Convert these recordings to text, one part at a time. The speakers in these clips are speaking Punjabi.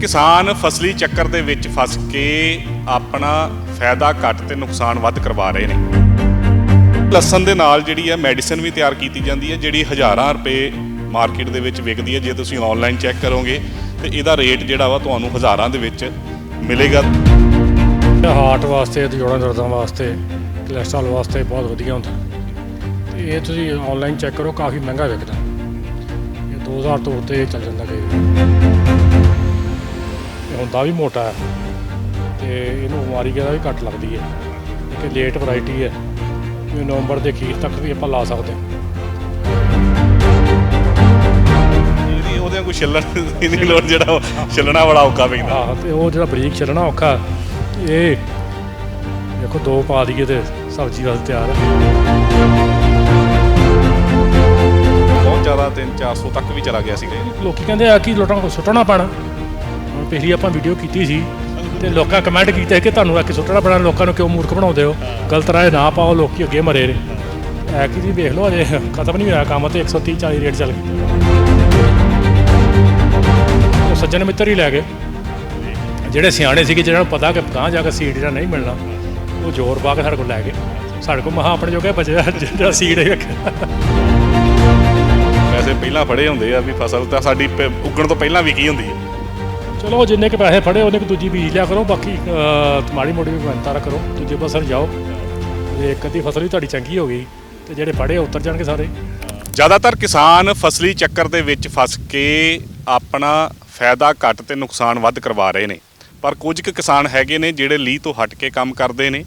ਕਿਸਾਨ ਫਸਲੀ ਚੱਕਰ ਦੇ ਵਿੱਚ ਫਸ ਕੇ ਆਪਣਾ ਫਾਇਦਾ ਘੱਟ ਤੇ ਨੁਕਸਾਨ ਵੱਧ ਕਰਵਾ ਰਹੇ ਨੇ। ਲਸਣ ਦੇ ਨਾਲ ਜਿਹੜੀ ਹੈ ਮੈਡੀਸਿਨ ਵੀ ਤਿਆਰ ਕੀਤੀ ਜਾਂਦੀ ਹੈ, ਜਿਹੜੀ ਹਜ਼ਾਰਾਂ ਰੁਪਏ ਮਾਰਕੀਟ ਦੇ ਵਿੱਚ ਵਿਕਦੀ ਹੈ, ਜੇ ਤੁਸੀਂ ਆਨਲਾਈਨ ਚੈੱਕ ਕਰੋਗੇ, ਤੇ ਇਹਦਾ ਰੇਟ ਜਿਹੜਾ ਵਾ ਤੁਹਾਨੂੰ ਹਜ਼ਾਰਾਂ ਦੇ ਵਿੱਚ ਮਿਲੇਗਾ। ਹਾਰਟ ਵਾਸਤੇ ਤੇ ਜੋੜਾਂ ਦਰਦਾਂ ਵਾਸਤੇ ਕੋਲੇਸਟ੍ਰੋਲ ਵਾਸਤੇ ਬਹੁਤ ਵਧੀਆ ਹੁੰਦਾ। ਤੇ ਇਹ ਤੁਸੀਂ ਆਨਲਾਈਨ ਚੈੱਕ ਕਰੋ, ਕਾਫੀ ਮਹਿੰਗਾ ਵਿਕਦਾ। ਇਹ 2000 ਤੋਂ ਉੱਤੇ ਚੱਲ ਜਾਂਦਾ ਕਈ ਹੁੰਦਾ ਵੀ ਮੋਟਾ ਹੈ ਤੇ ਇਹਨੂੰ ਬਿਮਾਰੀ ਜਿਹੜਾ ਵੀ ਘੱਟ ਲੱਗਦੀ ਹੈ। ਇੱਕ ਲੇਟ ਵੈਰਾਈਟੀ ਹੈ। ਇਹ ਨਵੰਬਰ ਦੇ ਅਖੀਰ ਤੱਕ ਵੀ ਆਪਾਂ ਲਾ ਸਕਦੇ ਹਾਂ। ਇਹਦੀ ਉਹਦੇ ਕੋਈ ਛਿੱਲਣ ਦੀ ਨਹੀਂ ਲੋੜ ਜਿਹੜਾ ਛਿੱਲਣਾ ਬੜਾ ਔਖਾ ਪੈਂਦਾ। ਆਹ ਤੇ ਉਹ ਜਿਹੜਾ ਬਰੀਕ ਚੱਲਣਾ ਔਖਾ ਇਹ ਦੇਖੋ ਦੋ ਪਾ ਦਈਏ ਤੇ ਸਬਜ਼ੀ ਵਾਸਤੇ ਤਿਆਰ ਹੈ। ਬਹੁਤ ਜ਼ਿਆਦਾ 3-400 ਤੱਕ ਵੀ ਚਲਾ ਗਿਆ ਸੀਗਾ ਇਹ। ਲੋਕੀ ਕਹਿੰਦੇ ਆ ਕਿ ਲੋਟਾਂ ਕੋ ਸੁੱਟਣਾ ਪੈਣਾ। ਪਿਛਲੀ ਆਪਾਂ ਵੀਡੀਓ ਕੀਤੀ ਸੀ ਤੇ ਲੋਕਾਂ ਕਮੈਂਟ ਕੀਤੇ ਕਿ ਤੁਹਾਨੂੰ ਆ ਕੇ ਸੁੱਟਣਾ ਪੈਣਾ ਲੋਕਾਂ ਨੂੰ ਕਿਉਂ ਮੂਰਖ ਬਣਾਉਂਦੇ ਹੋ? ਗਲਤ ਰਾਏ ਨਾ ਪਾਓ ਲੋਕੀ ਅੱਗੇ ਮਰੇ ਨੇ। ਐ ਕਿ ਜੀ ਵੇਖ ਲਓ ਅਜੇ ਖਤਮ ਨਹੀਂ ਹੋਇਆ ਕੰਮ ਤੇ 130 40 ਰੇਟ ਚੱਲ ਗਈ ਉਹ ਸੱਜਣ ਮਿੱਤਰ ਹੀ ਲੈ ਗਏ। ਜਿਹੜੇ ਸਿਆਣੇ ਸੀਗੇ ਜਿਹਨਾਂ ਨੂੰ ਪਤਾ ਕਿ ਗਾਂ ਜਾ ਕੇ ਸੀਟ ਜਿਹੜਾ ਨਹੀਂ ਮਿਲਣਾ ਉਹ ਜ਼ੋਰ ਪਾ ਕੇ ਸਾਡੇ ਕੋਲ ਲੈ ਗਏ। ਸਾਡੇ ਕੋਲ ਮਹਾ ਆਪਣੇ ਜੋਗੇ ਬਚਿਆ ਜਿਹੜਾ ਸੀਟ ਹੈ ਵੈਸੇ ਪਹਿਲਾਂ ਫੜੇ ਹੁੰਦੇ ਆ ਵੀ ਫਸਲ ਤਾਂ ਸਾਡੀ ਉੱਗਣ ਤੋਂ ਪਹਿਲਾਂ ਵਿਕੀ ਹੁੰਦੀ ਹੈ ਚਲੋ ਜਿੰਨੇ ਕੁ ਪੈਸੇ ਫੜੇ ਉਹਨੇ ਕੁ ਦੂਜੀ ਬੀਜ ਲਿਆ ਕਰੋ ਬਾਕੀ ਅਹ, ਮਾੜੀ ਮੋਟੀ ਵੀ ਮਿਹਨਤਾਂ ਕਰੋ ਦੂਜੇ ਪਾਸੇ ਨੂੰ ਜਾਓ। ਜੇ ਇੱਕ ਅੱਧੀ ਫਸਲ ਵੀ ਤੁਹਾਡੀ ਚੰਗੀ ਹੋ ਗਈ ਤੇ ਜਿਹੜੇ ਫੜੇ ਉਤਰ ਜਾਣਗੇ ਸਾਰੇ। ਜ਼ਿਆਦਾਤਰ ਕਿਸਾਨ ਫਸਲੀ ਚੱਕਰ ਦੇ ਵਿੱਚ ਫਸ ਕੇ ਆਪਣਾ ਫਾਇਦਾ ਘੱਟ ਤੇ ਨੁਕਸਾਨ ਵੱਧ ਕਰਵਾ ਰਹੇ ਨੇ। ਪਰ ਕੁਝ ਕੁ ਕਿਸਾਨ ਹੈਗੇ ਨੇ ਜਿਹੜੇ ਲੀਹ ਤੋਂ ਹਟ ਕੇ ਕੰਮ ਕਰਦੇ ਨੇ।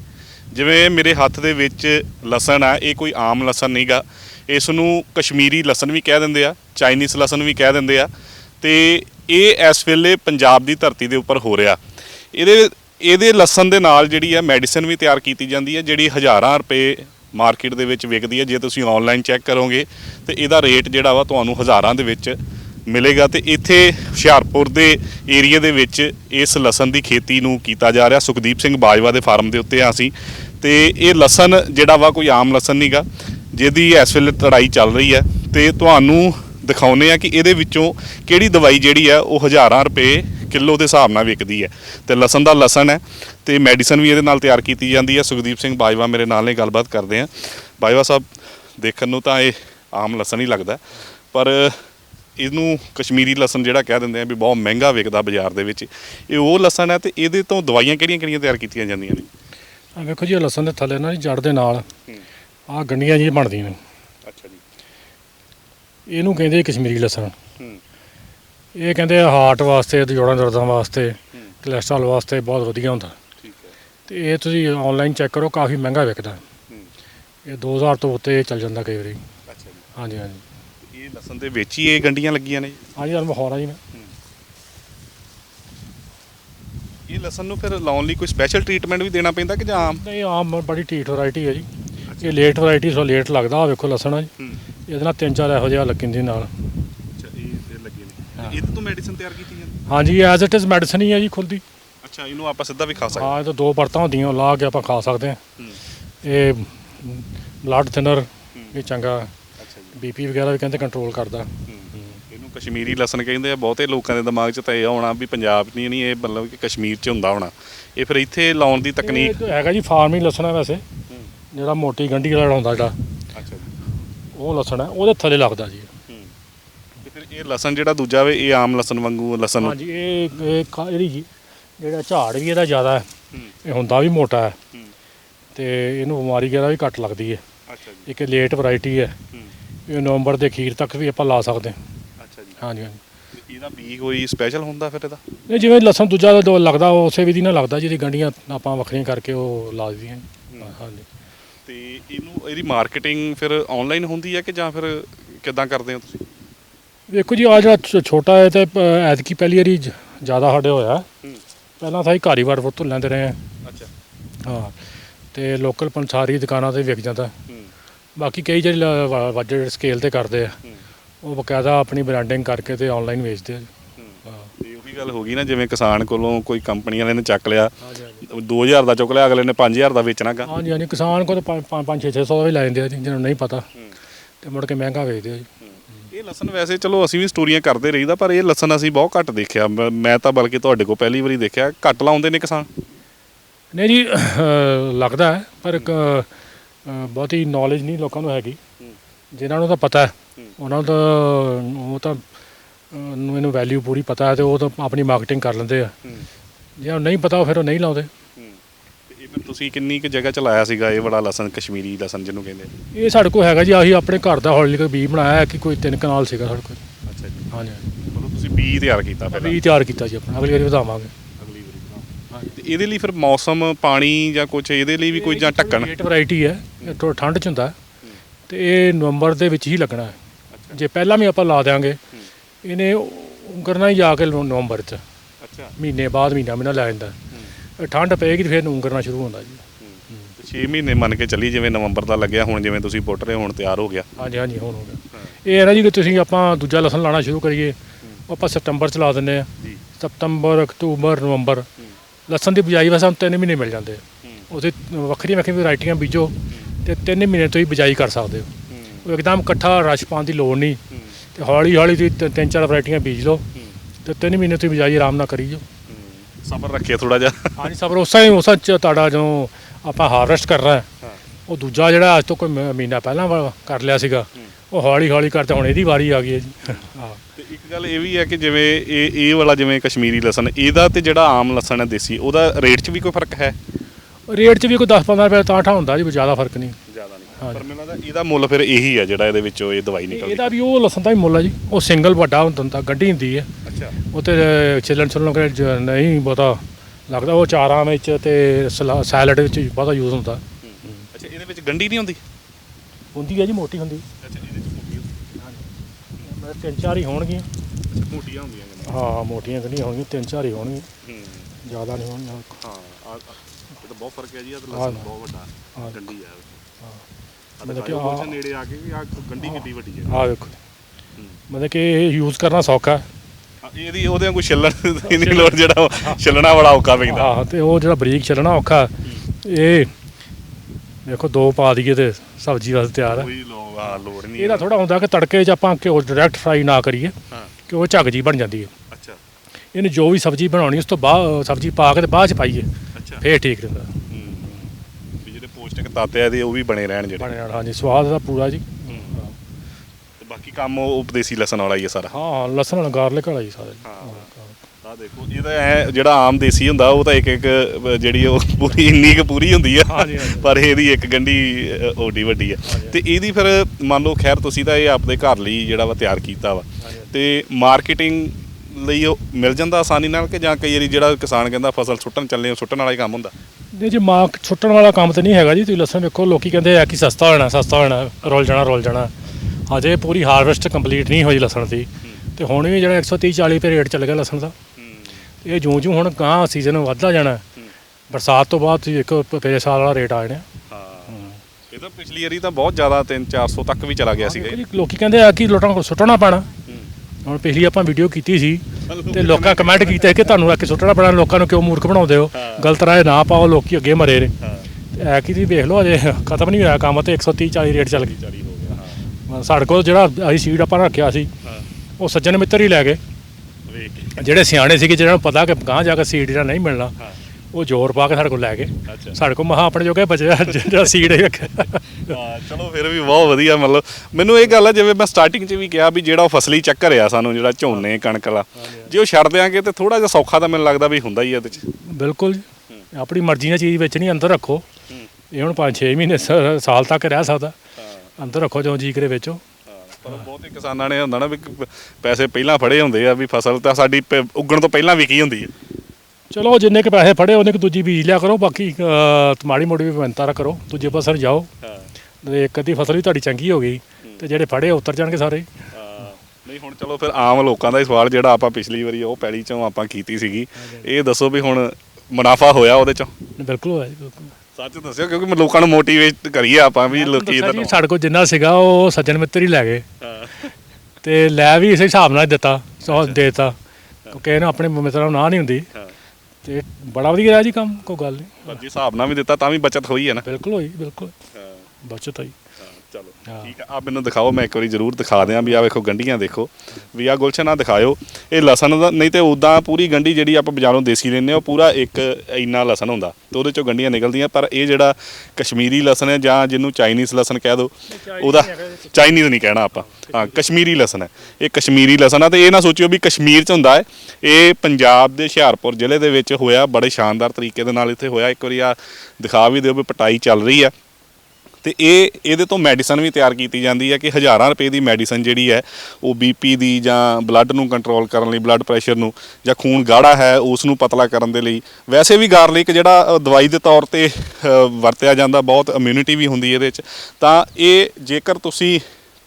ਜਿਵੇਂ ਮੇਰੇ ਹੱਥ ਦੇ ਵਿੱਚ ਲਸਣ ਆ ਇਹ ਕੋਈ ਆਮ ਲਸਣ ਨਹੀਂਗਾ ਇਸ ਨੂੰ ਕਸ਼ਮੀਰੀ ਲਸਣ ਵੀ ਕਹਿ ਦਿੰਦੇ ਆ ਚਾਈਨੀਜ਼ ਲਸਣ ਵੀ ਕਹਿ ਦਿੰਦੇ ਆ। ਤੇ ਇਹ ਇਸ ਵੇਲੇ ਪੰਜਾਬ ਦੀ ਧਰਤੀ ਦੇ ਉੱਪਰ ਹੋ ਰਿਹਾ। ਇਹਦੇ ਇਹਦੇ ਲਸਣ ਦੇ ਨਾਲ ਜਿਹੜੀ ਆ ਮੈਡੀਸਿਨ ਵੀ ਤਿਆਰ ਕੀਤੀ ਜਾਂਦੀ ਹੈ, ਜਿਹੜੀ ਹਜ਼ਾਰਾਂ ਰੁਪਏ ਮਾਰਕੀਟ ਦੇ ਵਿੱਚ ਵਿਕਦੀ ਹੈ, ਜੇ ਤੁਸੀਂ ਆਨਲਾਈਨ ਚੈੱਕ ਕਰੋਗੇ, ਤੇ ਇਹਦਾ ਰੇਟ ਜਿਹੜਾ ਵਾ ਤੁਹਾਨੂੰ ਹਜ਼ਾਰਾਂ ਦੇ ਵਿੱਚ ਮਿਲੇਗਾ। ਤੇ ਇੱਥੇ ਹੁਸ਼ਿਆਰਪੁਰ ਦੇ ਏਰੀਆ ਦੇ ਵਿੱਚ ਇਸ ਲਸਣ ਦੀ ਖੇਤੀ ਨੂੰ ਕੀਤਾ ਜਾ ਰਿਹਾ। ਸੁਖਦੀਪ ਸਿੰਘ ਬਾਜਵਾ ਦੇ ਫਾਰਮ ਦੇ ਉੱਤੇ ਆ ਅਸੀਂ। ਤੇ ਇਹ ਲਸਣ ਜਿਹੜਾ ਵਾ ਕੋਈ ਆਮ ਲਸਣ ਨਹੀਂਗਾ ਜਿਹਦੀ ਇਸ ਵੇਲੇ ਤੜਾਈ ਚੱਲ ਰਹੀ ਹੈ। ਤੇ ਤੁਹਾਨੂੰ ਦਿਖਾਉਨੇ ਆ ਕਿ ਇਹਦੇ ਵਿੱਚੋਂ ਕਿਹੜੀ ਦਵਾਈ ਜਿਹੜੀ ਹੈ ਉਹ ਹਜ਼ਾਰਾਂ ਰੁਪਏ ਕਿਲੋ ਦੇ ਹਿਸਾਬ ਨਾਲ ਵਿਕਦੀ ਹੈ। ਤੇ ਲਸਣ ਦਾ ਲਸਣ ਹੈ ਤੇ ਮੈਡੀਸਨ ਵੀ ਇਹਦੇ ਨਾਲ ਤਿਆਰ ਕੀਤੀ ਜਾਂਦੀ ਹੈ। ਸੁਖਦੀਪ ਸਿੰਘ ਬਾਜਵਾ ਮੇਰੇ ਨਾਲ ਨੇ ਗੱਲਬਾਤ ਕਰਦੇ ਆ। ਬਾਜਵਾ ਸਾਹਿਬ ਦੇਖਣ ਨੂੰ ਤਾਂ ਇਹ ਆਮ ਲਸਣ ਹੀ ਲੱਗਦਾ ਪਰ ਇਹਨੂੰ ਕਸ਼ਮੀਰੀ ਲਸਣ ਜਿਹੜਾ ਕਹਿ ਦਿੰਦੇ ਆ ਵੀ ਬਹੁਤ ਮਹਿੰਗਾ ਵਿਕਦਾ ਬਾਜ਼ਾਰ ਦੇ ਵਿੱਚ। ਇਹ ਉਹ ਲਸਣ ਹੈ ਤੇ ਇਹਦੇ ਤੋਂ ਦਵਾਈਆਂ ਕਿਹੜੀਆਂ-ਕਿਹੜੀਆਂ ਤਿਆਰ ਕੀਤੀਆਂ ਜਾਂਦੀਆਂ ਨੇ? ਆ ਵੇਖੋ ਜੀ ਇਹ ਲਸਣ ਦੇ ਥੱਲੇ ਨਾ ਜੀ ਜੜ ਦੇ ਨਾਲ ਆਹ ਗੰਡੀਆਂ ਜੀ ਬਣਦੀਆਂ ਨੇ। ਇਹਨੂੰ ਕਹਿੰਦੇ ਕਸ਼ਮੀਰੀ ਲਸਣ। ਹੂੰ। ਇਹ ਕਹਿੰਦੇ ਹਾਰਟ ਵਾਸਤੇ ਤੇ ਜੋੜਾਂ ਦਰਦਾਂ ਵਾਸਤੇ ਕੋਲੇਸਟ੍ਰੋਲ ਵਾਸਤੇ ਬਹੁਤ ਵਧੀਆ ਹੁੰਦਾ। ਠੀਕ ਹੈ। ਤੇ ਇਹ ਤੁਸੀਂ ਆਨਲਾਈਨ ਚੈੱਕ ਕਰੋ ਕਾਫੀ ਮਹਿੰਗਾ ਵਿਕਦਾ। ਹੂੰ। ਇਹ 2000 ਤੋਂ ਉੱਤੇ ਚੱਲ ਜਾਂਦਾ ਕਈ ਵਾਰੀ। ਹਾਂਜੀ ਹਾਂਜੀ। ਇਹ ਲਸਣ ਦੇ ਵਿੱਚ ਹੀ ਇਹ ਗੰਡੀਆਂ ਲੱਗੀਆਂ ਨੇ? ਜੀ? ਹਾਂਜੀ ਤੁਹਾਨੂੰ ਵਿਖਾਉਣਾ ਜੀ ਮੈਂ। ਇਹ ਲਸਣ ਨੂੰ ਫਿਰ ਲਾਉਣ ਲਈ ਕੋਈ ਸਪੈਸ਼ਲ ਟ੍ਰੀਟਮੈਂਟ ਵੀ ਦੇਣਾ ਪੈਂਦਾ ਕਿ ਜਾਂ ਆਮ? ਨਹੀਂ ਆਮ ਬੜੀ ਢੀਠ ਵੈਰਾਈਟੀ ਹੈ ਜੀ। ਇਹ ਲੇਟ ਵੈਰਾਈਟੀ ਸੋ ਲੇਟ ਲੱਗਦਾ ਆ ਵੇਖੋ ਲਸਣ ਆ ਜੀ। ਹੂੰ। ਇਹਦੇ ਨਾਲ ਤਿੰਨ ਚਾਰ ਇਹੋ ਜਿਹਾ ਲੱਗਿੰਦੀ ਨਾਲ। ਅੱਛਾ ਇਹ ਇਹ ਲੱਗੇ। ਨੇ ਇਹਦੇ ਤੋਂ ਮੈਡੀਸਨ ਤਿਆਰ ਕੀਤੀ ਜਾਂਦੀ ਹਾਂਜੀ ਐਜ਼ ਇਟ ਇਜ਼ ਮੈਡੀਸਨ ਹੀ ਹੈ ਜੀ ਖੁੱਲਦੀ ਅੱਛਾ ਇਹਨੂੰ ਆਪਾਂ ਸਿੱਧਾ ਵੀ ਖਾ ਸਕਦੇ ਹਾਂ ਇਹ ਤਾਂ ਦੋ ਪਰਤਾਂ ਹੁੰਦੀਆਂ ਉਹ ਲਾ ਕੇ ਆਪਾਂ ਖਾ ਸਕਦੇ ਹਾਂ। ਹੂੰ। ਇਹ ਬਲੱਡ ਥਿਨਰ ਵੀ ਚੰਗਾ। ਅੱਛਾ ਜੀ। ਬੀਪੀ ਵਗੈਰਾ ਵੀ ਕਹਿੰਦੇ ਕੰਟਰੋਲ ਕਰਦਾ। ਇਹਨੂੰ ਕਸ਼ਮੀਰੀ ਲਸਣ ਕਹਿੰਦੇ ਆ ਬਹੁਤੇ ਲੋਕਾਂ ਦੇ ਦਿਮਾਗ 'ਚ ਤਾਂ ਇਹ ਆਉਣਾ ਵੀ ਪੰਜਾਬ ਨਹੀਂ ਨਹੀਂ ਇਹ ਮਤਲਬ ਕਿ ਕਸ਼ਮੀਰ 'ਚ ਹੁੰਦਾ ਹੋਣਾ। ਇਹ ਫਿਰ ਇੱਥੇ ਲਾਉਣ ਦੀ ਤਕਨੀਕ ਇਹ ਹੈਗਾ ਜੀ ਫਾਰਮੀ ਲਸਣ ਹੈ ਵੈਸੇ। ਜਿਹੜਾ ਮੋਟੀ ਗੰਢੀ ਵਾਲਾ ਹੁੰਦਾ ਜਿਹੜਾ ਅੱਛਾ ਜੀ। ਉਹ ਲਸਣ ਹੈ ਉਹਦੇ ਥੱਲੇ ਲੱਗਦਾ ਜੀ। ਹੂੰ। ਤੇ ਫਿਰ ਇਹ ਲਸਣ ਜਿਹੜਾ ਦੂਜਾ ਵੇ ਇਹ ਆਮ ਲਸਣ ਵਾਂਗੂ ਲਸਣ ਹਾਂਜੀ ਇਹ ਇਹ ਇਹਦੀ ਜੀ ਜਿਹੜਾ ਝਾੜ ਵੀ ਇਹਦਾ ਜ਼ਿਆਦਾ ਹੈ ਹੂੰ। ਇਹ ਹੁੰਦਾ ਵੀ ਮੋਟਾ ਹੈ। ਹੂੰ। ਤੇ ਇਹਨੂੰ ਬਿਮਾਰੀ ਵਗੈਰਾ ਵੀ ਘੱਟ ਲੱਗਦੀ ਹੈ। ਅੱਛਾ ਜੀ। ਇੱਕ ਲੇਟ ਵੈਰਾਈਟੀ ਹੈ। ਹੂੰ। ਇਹ ਨਵੰਬਰ ਦੇ ਅਖੀਰ ਤੱਕ ਵੀ ਆਪਾਂ ਲਾ ਸਕਦੇ ਹਾਂ। ਅੱਛਾ ਜੀ। ਹਾਂਜੀ ਹਾਂਜੀ। ਤੇ ਇਹਦਾ ਬੀ ਕੋਈ ਸਪੈਸ਼ਲ ਹੁੰਦਾ ਫਿਰ ਇਹਦਾ? ਇਹ ਜਿਵੇਂ ਲਸਣ ਦੂਜਾ ਦਾ ਦੋ ਲੱਗਦਾ ਉਹ ਉਸੇ ਵਿਧੀ ਨਾਲ ਲੱਗਦਾ ਜਿਹਦੀ ਗੰਢੀਆਂ ਆਪਾਂ ਵੱਖਰੀਆਂ ਕਰਕੇ ਉਹ ਲਾ ਦਈਆਂ ਹਾਂਜੀ। ਤੇ ਇਹਨੂੰ ਇਹਦੀ ਮਾਰਕੀਟਿੰਗ ਫਿਰ ਆਨਲਾਈਨ ਹੁੰਦੀ ਹੈ ਕਿ ਜਾਂ ਫਿਰ ਕਿੱਦਾਂ ਕਰਦੇ ਹੋ ਤੁਸੀਂ? ਵੇਖੋ ਜੀ ਆ ਜਿਹੜਾ ਛ- ਛੋਟਾ ਹੈ ਤੇ ਪ- ਐਤਕੀ ਪਹਿਲੀ ਵਾਰੀ ਜ- ਜ਼ਿਆਦਾ ਸਾਡੇ ਹੋਇਆ। ਹੂੰ। ਪਹਿਲਾਂ ਤਾਂ ਹੀ ਘਰ ਹੀ ਵੜ ਵੜ ਤੋਂ ਲੈਂਦੇ ਰਹੇ ਹਾਂ। ਅੱਛਾ। ਹਾਂ। ਤੇ ਲੋਕਲ ਪੰਸਾਰੀ ਦੁਕਾਨਾਂ ਤੇ ਵਿਕ ਜਾਂਦਾ। ਹੂੰ। ਬਾਕੀ ਕਈ ਜਿਹੜੇ ਵੱਡੇ ਸਕੇਲ ਤੇ ਕਰਦੇ ਆ ਹੂੰ। ਉਹ ਬਕਾਇਦਾ ਆਪਣੀ ਬ੍ਰਾਂਡਿੰਗ ਕਰਕੇ ਤੇ ਆਨਲਾਈਨ ਵੇਚਦੇ ਆ ਗੱਲ ਹੋ ਗਈ ਨਾ ਜਿਵੇਂ ਕਿਸਾਨ ਕੋਲੋਂ ਕੋਈ ਕੰਪਨੀ ਵਾਲੇ ਨੇ ਚੱਕ ਲਿਆ ਹਾਂਜੀ 2000 ਦਾ ਚੁੱਕ ਲਿਆ ਅਗਲੇ ਨੇ 5000 ਦਾ ਵੇਚਣਾਗਾ ਹਾਂਜੀ ਹਾਂਜੀ ਕਿਸਾਨ ਕੋਲ ਤਾਂ 5 5 6 600 ਦਾ ਵੀ ਲੈ ਜਾਂਦੇ ਆ ਜੀ ਜਿਹਨਾਂ ਨੂੰ ਨਹੀਂ ਪਤਾ ਤੇ ਮੁੜ ਕੇ ਮਹਿੰਗਾ ਵੇਚਦੇ ਆ ਜੀ। ਇਹ ਲਸਣ ਵੈਸੇ ਚਲੋ ਅਸੀਂ ਵੀ ਸਟੋਰੀਆਂ ਕਰਦੇ ਰਹੀਦਾ ਪਰ ਇਹ ਲਸਣ ਅਸੀਂ ਬਹੁਤ ਘੱਟ ਦੇਖਿਆ। ਮੈਂ ਮੈਂ ਤਾਂ ਬਲਕਿ ਤੁਹਾਡੇ ਕੋਲ ਪਹਿਲੀ ਵਾਰੀ ਦੇਖਿਆ ਘੱਟ ਲਾਉਂਦੇ ਨੇ ਕਿਸਾਨ? ਨਹੀਂ ਜੀ ਅਹ, ਲੱਗਦਾ ਹੈ ਪਰ ਇੱਕ, ਅਹ, ਬਹੁਤੀ ਨੌਲੇਜ ਨਹੀਂ ਲੋਕਾਂ ਨੂੰ ਹੈਗੀ। ਜਿਨ੍ਹਾਂ ਨੂੰ ਤਾਂ ਪਤਾ ਹੈ। ਉਹਨਾਂ ਨੂੰ ਤਾਂ ਉਹ ਤਾਂ ਨੂੰ ਇਹਨੂੰ ਵੈਲਿਊ ਪੂਰੀ ਪਤਾ ਹੈ ਤੇ ਉਹ ਤਾਂ ਆਪਣੀ ਮਾਰਕੀਟਿੰਗ ਕਰ ਲੈਂਦੇ ਆ। ਜੇ ਨਹੀਂ ਪਤਾ ਉਹ ਫਿਰ ਉਹ ਨਹੀਂ ਲਾਉਂਦੇ। ਇਹ ਫਿਰ ਤੁਸੀਂ ਕਿੰਨੀ ਕੁ ਜਗ੍ਹਾ ਚ ਲਾਇਆ ਸੀਗਾ ਇਹ ਬੜਾ ਲਸਣ ਕਸ਼ਮੀਰੀ ਲਸਣ ਜਿਹਨੂੰ ਕਹਿੰਦੇ ਇਹ ਸਾਡੇ ਕੋਲ ਹੈਗਾ ਜੀ ਆਹੀ ਆਪਣੇ ਘਰ ਦਾ ਹੌਲੀ ਕੋਈ ਬੀ ਬਣਾਇਆ ਕਿ ਕੋਈ ਤਿੰਨ ਕਨਾਲ ਸੀਗਾ ਸਾਡੇ ਕੋਲ। ਅੱਛਾ ਜੀ। ਹਾਂਜੀ ਮਤਲਬ ਤੁਸੀਂ ਬੀ ਤਿਆਰ ਕੀਤਾ ਪਹਿਲਾਂ। ਬੀ ਤਿਆਰ ਕੀਤਾ ਜੀ ਆਪਣਾ ਅਗਲੀ ਵਾਰੀ ਵਧਾਵਾਂਗੇ। ਅਗਲੀ ਵਾਰੀ ਤੇ ਇਹਦੇ ਲਈ ਫਿਰ ਮੌਸਮ ਪਾਣੀ ਜਾਂ ਕੁਝ ਇਹਦੇ ਲਈ ਵੀ ਕੋਈ ਜਾਂ ਢੱਕਣ? ਲੇਟ ਵੈਰਾਈਟੀ ਹੈ ਥੋੜ੍ਹਾ ਠੰਡ ਚ ਹੁੰਦਾ। ਤੇ ਇਹ ਨਵੰਬਰ ਦੇ ਵਿੱਚ ਹੀ ਲੱਗਣਾ ਹੈ। ਜੇ ਪਹਿਲਾਂ ਵੀ ਆਪਾਂ ਲਾ ਦਿਆਂਗੇ ਇਹਨੇ ਉਂਗਰਨਾ ਹੀ ਜਾ ਕੇ ਨਵ- ਨਵੰਬਰ ਚ। ਅੱਛਾ। ਮਹੀਨੇ ਬਾਅਦ ਮਹੀਨਾ ਮਹੀਨਾ ਲੈ ਜਾਂਦਾ ਠੰਡ ਪਏਗੀ ਤੇ ਫਿਰ ਉਂਗਰਨਾ ਸ਼ੁਰੂ ਹੁੰਦਾ ਜੀ। 6 ਮਹੀਨੇ ਮੰਨ ਕੇ ਚੱਲੀ ਜਿਵੇਂ ਨਵੰਬਰ ਦਾ ਲੱਗਿਆ ਹੁਣ ਜਿਵੇਂ ਤੁਸੀਂ ਪੁੱਟ ਰਹੇ ਹੁਣ ਤਿਆਰ ਹੋ ਗਿਆ। ਹਾਂਜੀ ਹਾਂਜੀ ਹੁਣ ਹੋ ਗਿਆ। ਇਹ ਹੈ ਨਾ ਜੀ ਕਿ ਤੁਸੀਂ ਆਪਾਂ ਦੂਜਾ ਲਸਣ ਲਾਣਾ ਸ਼ੁਰੂ ਕਰੀਏ। ਆਪਾਂ ਸਤੰਬਰ ਚ ਲਾ ਦਿੰਦੇ ਆ ਜੀ। ਸਤੰਬਰ ਅਕਤੂਬਰ ਨਵੰਬਰ। ਲਸਣ ਦੀ ਬਿਜਾਈ ਵਾਸਤੇ ਤਿੰਨ ਮਹੀਨੇ ਮਿਲ ਜਾਂਦੇ ਉਹਦੇ ਵੱਖਰੀਆਂ ਵੱਖਰੀਆਂ ਵੈਰਾਈਟੀਆਂ ਬੀਜੋ ਤੇ ਤਿੰਨ ਮਹੀਨੇ ਤੋਂ ਹੀ ਬਿਜਾਈ ਕਰ ਸਕਦੇ ਹੋ। ਉਹ ਇੱਕਦਮ ਇਕੱਠਾ ਰਸ਼ ਪਾਉਣ ਦੀ ਲੋੜ ਨਹੀਂ। ਤੇ ਹੌਲੀ ਹੌਲੀ ਤੁਸੀਂ ਤਿੰਨ- ਤਿੰਨ ਚਾਰ ਵੈਰਾਈਟੀਆਂ ਬੀਜ ਲਓ ਤੇ ਤਿੰਨ ਮਹੀਨੇ ਤੋਂ ਹੀ ਬਿਜਾਈ ਆਰਾਮ ਨਾਲ ਕਰੀ ਜਾਓ। ਸਬਰ ਰੱਖਿਆ ਥੋੜਾ ਜਿਹਾ। ਹਾਂਜੀ ਸਬਰ ਉਸਾਂ ਹੀ ਉਸਾਂ ਚ ਤੁਹਾਡਾ ਜਦੋਂ ਆਪਾਂ ਹਾਰਵੈਸਟ ਕਰਨਾ ਹੈ ਹਾਂ। ਉਹ ਦੂਜਾ ਜਿਹੜਾ ਅੱਜ ਤੋਂ ਕੋਈ ਮ- ਮਹੀਨਾ ਪਹਿਲਾਂ ਵਾ- ਕਰ ਲਿਆ ਸੀਗਾ ਉਹ ਹੌਲੀ ਹੌਲੀ ਕਰਦੇ ਹੁਣ ਇਹਦੀ ਵਾਰੀ ਆ ਗਈ ਹੈ ਜੀ। ਹਾਂ। ਤੇ ਇੱਕ ਗੱਲ ਇਹ ਵੀ ਹੈ ਕਿ ਜਿਵੇਂ ਇਹ ਇਹ ਵਾਲਾ ਜਿਵੇਂ ਕਸ਼ਮੀਰੀ ਲਸਣ ਇਹਦਾ ਤੇ ਜਿਹੜਾ ਆਮ ਲਸਣ ਹੈ ਦੇਸੀ ਉਹਦਾ ਰੇਟ 'ਚ ਵੀ ਕੋਈ ਫ਼ਰਕ ਹੈ? ਰੇਟ 'ਚ ਵੀ ਕੋਈ 10-15 ਰੁਪਏ ਤਾਂ ਠਾ ਹੁੰਦਾ ਜੀ ਕੋਈ ਜ਼ਿਆਦਾ ਫ਼ਰਕ ਨਹੀਂ। ਪਰ ਮੈਨੂੰ ਲੱਗਦਾ ਇਹਦਾ ਮੁੱਲ ਫਿਰ ਇਹੀ ਹੈ ਜਿਹੜਾ ਇਹਦੇ ਵਿੱਚੋਂ ਇਹ ਦਵਾਈ ਨਿਕਲਦੀ। ਇਹਦਾ ਵੀ ਉਹ ਲਸਣ ਦਾ ਹੀ ਮੁੱਲ ਹੈ ਜੀ। ਉਹ ਸਿੰਗਲ ਵੱਡਾ ਹੁੰਦਾ ਗੱਡੀ ਹੁੰਦੀ ਹੈ ਅੱਛਾ। ਉਹ ਤੇ ਛਿੱਲਣ ਛੁੱਲਣ ਕੇ ਜ- ਨਹੀਂ ਬਹੁਤਾ ਲੱਗਦਾ। ਉਹ ਚਾਰਾਂ ਵਿੱਚ ਤੇ ਸੈਲਡ ਵਿੱਚ ਬਹੁਤਾ ਯੂਜ਼ ਹੁੰਦਾ। ਅੱਛਾ ਇਹਦੇ ਵਿੱਚ ਗੰਢੀ ਨਹੀਂ ਹੁੰਦੀ? ਹੁੰਦੀ ਹੈ ਜੀ ਮੋਟੀ ਹੁੰਦੀ। ਅੱਛਾ ਇਹਦੇ 'ਚ ਮੋਟੀ ਹੁੰਦੀ। ਮੈਂ ਤਿੰਨ ਚਾਰ ਹੀ ਹੋਣਗੀਆਂ। ਅੱਛਾ ਮੋਟੀਆਂ ਹੁੰਦੀਆਂ ਗੰਢੀਆਂ। ਹਾਂ ਮੋਟੀਆਂ ਤਾਂ ਨਹੀਂ ਹੋਣਗੀਆਂ ਤਿੰਨ ਚਾਰ ਹੀ ਹੋਣਗੀਆਂ। ਹੂੰ। ਜ਼ਿਆਦਾ ਨਹੀਂ ਹੋਣਗੀਆਂ। ਹਾਂ ਆ ਇਹ ਤਾਂ ਬਹੁਤ ਫ਼ਰਕ ਹੈ ਜੀ ਇਹ ਤਾਂ ਹਾਂ। ਬਹੁਤ ਵੱਡਾ ਹਾਂ। ਗੰਢੀ ਹੈ ਹਾਂ। ਮਤਲਬ ਕਿ ਆਹ- ਨੇੜੇ ਆ ਕੇ ਵੀ ਆ ਗੰਢੀ ਕਿੱਡੀ ਵੱਡੀ ਹੈ। ਆਹ ਦੇਖੋ ਮਤਲਬ ਕਿ ਇਹ ਯੂਜ਼ ਕਰਨਾ ਸੌਖਾ। ਹੈ। ਹਾਂ, ਇਹਦੀ ਉਹਦੇ ਕੋਈ ਛਿੱਲਣ ਦੀ ਨਹੀਂ ਲੋੜ ਜਿਹੜਾ ਉਹ ਛਿੱਲਣਾ ਬੜਾ ਔਖਾ ਪੈਂਦਾ। ਆਹ ਤੇ ਉਹ ਜਿਹੜਾ ਬਰੀਕ ਚੱਲਣਾ ਔਖਾ ਇਹ ਦੇਖੋ ਦੋ ਪਾ ਦਈਏ ਤੇ ਸਬਜ਼ੀ ਵਾਸਤੇ ਤਿਆਰ ਹੈ ਕੋਈ ਲੋ ਆ ਲੋੜ ਨਹੀਂ ਇਹਦਾ ਥੋੜਾ ਹੁੰਦਾ ਕਿ ਤੜਕੇ 'ਚ ਆਪਾਂ ਘਿਓ ਡਾਇਰੈਕਟ ਫਰਾਈ ਨਾ ਕਰੀਏ ਹਾਂ। ਕਿ ਉਹ ਝੱਗ ਜੀ ਬਣ ਜਾਂਦੀ ਹੈ। ਅੱਛਾ। ਇਹਨੂੰ ਜੋ ਵੀ ਸਬਜ਼ੀ ਬਣਾਉਣੀ ਉਸ ਤੋਂ ਬਾਅਦ ਸਬਜ਼ੀ ਪਾ ਕੇ ਤੇ ਬਾਅਦ 'ਚ ਪਾਈਏ। ਅੱਛਾ। ਫੇਰ ਠੀਕ ਰਹਿੰਦਾ। ਪੌਸ਼ਟਿਕ ਤੱਤ ਆ ਇਹਦੇ ਉਹ ਵੀ ਬਣੇ ਰਹਿਣ ਜਿਹੜੇ। ਬਣੇ ਨਾਲ ਹਾਂਜੀ ਸਵਾਦ ਦਾ ਪੂਰਾ ਜੀ। ਤੇ ਬਾਕੀ ਕੰਮ ਉਹ ਉਪਦੇਸੀ ਲਸਣ ਵਾਲਾ ਹੀ ਹੈ ਸਾਰਾ। ਹਾਂ ਲਸਣ ਨਾਲ ਗਾਰਲਿਕ ਵਾਲਾ ਜੀ ਸਾਰੇ ਹਾਂ। ਆ ਦੇਖੋ ਇਹਦਾ ਐ ਜਿਹੜਾ ਆਮ ਦੇਸੀ ਹੁੰਦਾ ਉਹ ਤਾਂ ਇੱਕ ਇੱਕ ਜਿਹੜੀ ਉਹ ਪੂਰੀ ਇੰਨੀ ਕੁ ਪੂਰੀ ਹੁੰਦੀ ਆ। ਹਾਂਜੀ, ਹਾਂਜੀ। ਪਰ ਇਹਦੀ ਇੱਕ ਗੰਢੀ ਅ, ਓਡੀ ਵੱਡੀ ਆ। ਤੇ ਇਹਦੀ ਫਿਰ ਮੰਨ ਲਓ ਖੈਰ ਤੁਸੀਂ ਤਾਂ ਇਹ ਆਪਦੇ ਘਰ ਲਈ ਜਿਹੜਾ ਵਾ ਤਿਆਰ ਕੀਤਾ ਵਾ। ਤੇ ਮਾਰਕੀਟਿੰਗ ਲਈ ਉਹ ਮਿਲ ਜਾਂਦਾ ਆਸਾਨੀ ਨਾਲ ਕਿ ਜਾਂ ਕਈ ਵਾਰੀ ਜਿਹੜਾ ਕਿਸਾਨ ਕਹਿੰਦਾ ਫਸਲ ਸੁੱਟਣ ਚੱਲੇ ਸੁੱਟਣ ਵਾਲਾ ਹੀ ਕੰਮ ਹੁੰਦਾ। ਨਹੀਂ ਜੀ ਮਾਰਕ ਛੁੱਟਣ ਵਾਲਾ ਕੰਮ ਤਾਂ ਨਹੀਂ ਹੈਗਾ ਜੀ ਤੁਸੀਂ ਲਸਣ ਵੇਖੋ ਲੋਕੀ ਕਹਿੰਦੇ ਆ ਕਿ ਸਸਤਾ ਹੋਣਾ ਸਸਤਾ ਹੋਣਾ ਰੋਲ ਜਾਣਾ ਰੋਲ ਜਾਣਾ। ਹਜੇ ਪੂਰੀ ਹਾਰਵੈਸਟ ਕੰਪਲੀਟ ਨਹੀਂ ਹੋਈ ਲਸਣ ਦੀ। ਤੇ ਹੁਣ ਵੀ ਜਿਹੜਾ 130 40 ਰੁਪਏ ਰੇਟ ਚੱਲ ਗਿਆ ਲਸਣ ਦਾ। ਇਹ ਜੂੰ ਜੂੰ ਹੁਣ ਗਾਂ ਸੀਜ਼ਨ ਵੱਧਦਾ ਜਾਣਾ। ਬਰਸਾਤ ਤੋਂ ਬਾਅਦ ਤੁਸੀਂ ਦੇਖੋ ਪਿਛਲੇ ਸਾਲ ਵਾਲਾ ਰੇਟ ਆ ਜਾਣਾ। ਹਾਂ। ਇਹ ਤਾਂ ਪਿਛਲੀ ਵਾਰੀ ਤਾਂ ਬਹੁਤ ਜ਼ਿਆਦਾ 3 400 ਤੱਕ ਵੀ ਚਲਾ ਗਿਆ ਸੀਗਾ ਲੋਕੀ ਕਹਿੰਦੇ ਆ ਕਿ ਲੋਟਾਂ ਕੋਲ ਸੁੱਟਣਾ ਪੈਣਾ। ਹੁਣ ਪਿਛਲੀ ਆਪਾਂ ਵੀਡੀਓ ਕੀਤੀ ਸੀ। ਤੇ ਲੋਕਾਂ ਕਮੈਂਟ ਕੀਤਾ ਕਿ ਤੁਹਾਨੂੰ ਆ ਕੇ ਸੁੱਟਣਾ ਪੈਣਾ ਲੋਕਾਂ ਨੂੰ ਕਿਉਂ ਮੂਰਖ ਬਣਾਉਂਦੇ ਹੋ? ਗਲਤ ਰਾਏ ਨਾ ਪਾਓ ਲੋਕੀ ਅੱਗੇ ਮਰੇ ਨੇ। ਐ ਕੀ ਤੁਸੀਂ ਵੇਖ ਲਓ ਅਜੇ ਖਤਮ ਨਹੀਂ ਹੋਇਆ ਕੰਮ ਤੇ 130 40 ਰੇਟ ਚੱਲ ਗਈ ਸਾਡੇ ਕੋਲ ਜਿਹੜਾ ਅਸੀਂ ਸੀਡ ਆਪਾਂ ਰੱਖਿਆ ਸੀ ਉਹ ਸੱਜਣ ਮਿੱਤਰ ਹੀ ਲੈ ਗਏ। ਜਿਹੜੇ ਸਿਆਣੇ ਸੀਗੇ ਜਿਹਨਾਂ ਨੂੰ ਪਤਾ ਕਿ ਗਾਂ ਜਾ ਕੇ ਸੀਡ ਜਿਹੜਾ ਨਹੀਂ ਮਿਲਣਾ ਉਹ ਜ਼ੋਰ ਪਾ ਕੇ ਸਾਡੇ ਕੋਲ ਲੈ ਗਏ। ਸਾਡੇ ਕੋਲ ਮਹਾ ਆਪਣੇ ਜੋਗੇ ਬਚਿਆ ਜਿਹੜਾ ਸੀਡ ਹੈ ਹਾਂ ਚਲੋ ਫਿਰ ਵੀ ਬਹੁਤ ਵਧੀਆ ਮਤਲਬ ਮੈਨੂੰ ਇਹ ਗੱਲ ਆ ਜਿਵੇਂ ਮੈਂ ਸਟਾਰਟਿੰਗ 'ਚ ਵੀ ਕਿਹਾ ਵੀ ਜਿਹੜਾ ਉਹ ਫਸਲੀ ਚੱਕਰ ਆ ਸਾਨੂੰ ਜਿਹੜਾ ਝੋਨੇ ਕਣਕ ਵਾਲਾ ਜੇ ਉਹ ਛੱਡ ਦਿਆਂਗੇ ਤੇ ਥੋੜਾ ਜਿਹਾ ਸੌਖਾ ਤਾਂ ਮੈਨੂੰ ਲੱਗਦਾ ਵੀ ਹੁੰਦਾ ਹੀ ਇਹਦੇ 'ਚ। ਬਿਲਕੁਲ। ਆਪਣੀ ਮਰਜ਼ੀ ਨਾਲ ਚੀਜ਼ ਵੇਚਣੀ ਅੰਦਰ ਰੱਖੋ। ਇਹ ਹੁਣ 5-6 ਮਹੀਨੇ ਸਾਲ ਤੱਕ ਰਹਿ ਸਕਦਾ। ਅੰਦਰ ਰੱਖੋ ਜੋ ਜੀ ਕਰੇ ਵੇਚੋ। ਪਰ ਬਹੁਤੇ ਕਿਸਾਨਾਂ ਨੇ ਹੁੰਦਾ ਨਾ ਵੀ ਪੈਸੇ ਪਹਿਲਾਂ ਫੜੇ ਹੁੰਦੇ ਆ ਵੀ ਫਸਲ ਤਾਂ ਸਾਡੀ ਉੱਗਣ ਤੋਂ ਪਹਿਲਾਂ ਵਿਕੀ ਹੁੰਦੀ ਹੈ ਚਲੋ ਜਿੰਨੇ ਕੁ ਪੈਸੇ ਫੜੇ ਉਹਨੇ ਕੁ ਦੂਜੀ ਬੀਜ ਲਿਆ ਕਰੋ ਬਾਕੀ ਅਹ, ਮਾੜੀ ਮੋੜੀ ਵੀ ਮਿਹਨਤਾਂ ਕਰੋ ਦੂਜੇ ਪਾਸੇ ਨੂੰ ਜਾਓ। ਹਾਂ। ਤੇ ਇੱਕ ਅੱਧੀ ਫਸਲ ਵੀ ਤੁਹਾਡੀ ਚੰਗੀ ਹੋ ਗਈ ਤੇ ਜਿਹੜੇ ਫੜੇ ਉਤਰ ਜਾਣਗੇ ਸਾਰੇ। ਨਹੀਂ ਹੁਣ ਚਲੋ ਫਿਰ ਆਮ ਲੋਕਾਂ ਦਾ ਹੀ ਸਵਾਲ ਜਿਹੜਾ ਆਪਾਂ ਪਿਛਲੀ ਵਾਰੀ ਉਹ ਪੈਲੀ ਚੋਂ ਆਪਾਂ ਕੀਤੀ ਸੀਗੀ ਇਹ ਦੱਸੋ ਵੀ ਹੁਣ ਮੁਨਾਫਾ ਹੋਇਆ ਉਹਦੇ ਚੋਂ? ਬਿਲਕੁਲ ਹੋਇਆ ਜੀ ਬਿਲਕੁਲ। ਸੱਚ ਦੱਸਿਓ ਕਿਉਂਕਿ ਲੋਕਾਂ ਨੂੰ ਮੋਟੀਵੇਟ ਕਰੀਏ ਆਪਾਂ ਵੀ ਲੋਕੀ ਦੱਸਿਆ ਇਹਦਾ ਜੀ, ਸਾਡੇ ਕੋਲ ਜਿੰਨਾ ਸੀਗਾ ਉਹ ਸੱਜਣ ਮਿੱਤਰ ਹੀ ਲੈ ਗਏ। ਤੇ ਲੈ ਵੀ ਇਸੇ ਹਿਸਾਬ ਨਾਲ ਹੀ ਦਿੱਤਾ ਸੌ ਦੇਤਾ। ਕਿਉਂਕਿ ਇਹਨੂੰ ਆਪਣੇ ਮਿੱਤਰਾਂ ਨੂੰ ਨਾ ਨਹੀਂ ਹੁੰਦੀ। ਹਾਂ। ਤੇ ਬੜਾ ਵਧੀਆ ਰਿਹਾ ਜੀ ਕੰਮ ਕੋਈ ਗੱਲ ਨਹੀਂ। ਪਰ ਜੇ ਹਿਸਾਬ ਨਾਲ ਵੀ ਦਿੱਤਾ ਤਾਂ ਵੀ ਬਚਤ ਹੋਈ ਹੈ ਨਾ। ਬਿਲਕੁਲ ਹੋਈ ਬਿਲਕੁਲ। ਹਾਂ। ਬਚਤ ਹੋਈ। ਚਲੋ ਹਾਂ। ਠੀਕ ਆ। ਆ ਮੈਨੂੰ ਦਿਖਾਓ ਮੈਂ ਇੱਕ ਵਾਰੀ ਜ਼ਰੂਰ ਦਿਖਾ ਦਿਆਂ ਵੀ ਆ ਵੇਖੋ ਗੰਢੀਆਂ ਦੇਖੋ। ਵੀ ਆ ਗੁਲਸ਼ਨ ਆ ਦਿਖਾਇਓ। ਇਹ ਲਸਣ ਦਾ ਨਹੀਂ ਤੇ ਉਦਾਂ ਪੂਰੀ ਗੰਢੀ ਜਿਹੜੀ ਆਪਾਂ ਬਾਜ਼ਾਰੋਂ ਦੇਸੀ ਲੈਂਦੇ ਆ ਉਹ ਪੂਰਾ ਇੱਕ ਇੰਨਾ ਲਸਣ ਹੁੰਦਾ ਤੇ ਉਹਦੇ ਚੋਂ ਗੰਢੀਆਂ ਨਿਕਲਦੀਆਂ। ਪਰ ਇਹ ਜਿਹੜਾ ਕਸ਼ਮੀਰੀ ਲਸਣ ਹੈ ਜਾਂ ਜਿਹਨੂੰ ਚਾਈਨੀਜ਼ ਲਸਣ ਕਹਿ ਦੋ ਉਹਦਾ ਚਾਈਨੀਜ਼ ਨਹੀਂ ਕਹਿਣਾ ਆਪਾਂ। ਹਾਂ ਕਸ਼ਮੀਰੀ ਲਸਣ ਹੈ। ਇਹ ਕਸ਼ਮੀਰੀ ਲਸਣ ਆ ਤੇ ਇਹ ਨਾ ਸੋਚਿਓ ਵੀ ਕਸ਼ਮੀਰ ਚ ਹੁੰਦਾ ਹੈ। ਇਹ ਪੰਜਾਬ ਦੇ ਹੁਸ਼ਿਆਰਪੁਰ ਜ਼ਿਲ੍ਹੇ ਦੇ ਵਿੱਚ ਹੋਇਆ ਬੜੇ ਸ਼ਾਨਦਾਰ ਤਰੀਕੇ ਦੇ ਨਾਲ ਇੱਥੇ ਹੋਇਆ। ਇੱਕ ਵਾਰੀ ਆ ਦਿਖਾ ਵੀ ਦਿਓ ਵੀ ਪਟਾਈ ਚੱਲ ਰਹੀ ਆ ਤੇ ਇਹ ਇਹਦੇ ਤੋਂ ਮੈਡੀਸਨ ਵੀ ਤਿਆਰ ਕੀਤੀ ਜਾਂਦੀ ਹੈ ਕਿ ਹਜ਼ਾਰਾਂ ਰੁਪਏ ਦੀ ਮੈਡੀਸਨ ਜਿਹੜੀ ਹੈ, ਉਹ ਬੀਪੀ ਦੀ ਜਾਂ ਬਲੱਡ ਨੂੰ ਕੰਟਰੋਲ ਕਰਨ ਲਈ ਬਲੱਡ ਪ੍ਰੈਸ਼ਰ ਨੂੰ, ਜਾਂ ਖੂਨ ਗਾੜਾ ਹੈ ਉਸ ਨੂੰ ਪਤਲਾ ਕਰਨ ਦੇ ਲਈ। ਵੈਸੇ ਵੀ ਗਾਰਲਿਕ ਜਿਹੜਾ ਦਵਾਈ ਦੇ ਤੌਰ ਤੇ ਵਰਤਿਆ ਜਾਂਦਾ, ਬਹੁਤ ਇਮਿਊਨਿਟੀ ਵੀ ਹੁੰਦੀ ਇਹਦੇ ਵਿੱਚ ਤਾਂ ਇਹ ਜੇਕਰ ਤੁਸੀਂ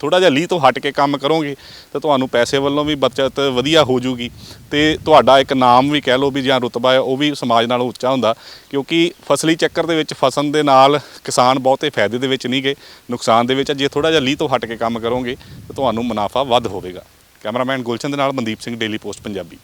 ਥੋੜਾ ਜਿਹਾ ਲੀ ਤੋਂ ਹਟ ਕੇ ਕੰਮ ਕਰੋਗੇ, ਤਾਂ ਤੁਹਾਨੂੰ ਪੈਸੇ ਵੱਲੋਂ ਵੀ ਬਚਤ ਵਧੀਆ ਹੋ ਜੂਗੀ। ਤੇ ਤੁਹਾਡਾ ਇੱਕ ਨਾਮ ਵੀ ਕਹਿ ਲਓ ਵੀ ਜਾਂ ਰੁਤਬਾ ਹੈ, ਉਹ ਵੀ ਸਮਾਜ ਨਾਲੋਂ ਉੱਚਾ ਹੁੰਦਾ, ਕਿਉਂਕਿ ਫਸਲੀ ਚੱਕਰ ਦੇ ਵਿੱਚ ਫਸਣ ਦੇ ਨਾਲ ਕਿਸਾਨ ਬਹੁਤੇ ਫਾਇਦੇ ਦੇ ਵਿੱਚ ਨਹੀਂ ਗਏ ਨੁਕਸਾਨ ਦੇ ਵਿੱਚ ਜੇ ਥੋੜਾ ਜਿਹਾ ਲੀ ਤੋਂ ਹਟ ਕੇ ਕੰਮ ਕਰੋਗੇ, ਤਾਂ ਤੁਹਾਨੂੰ ਮੁਨਾਫਾ ਵੱਧ ਹੋਵੇਗਾ। ਕੈਮਰਾਮੈਨ ਗੁਲਸ਼ਨ ਦੇ ਨਾਲ ਮਨਦੀਪ ਸਿੰਘ, ਡੇਲੀ ਪੋਸਟ, ਪੰਜਾਬੀ।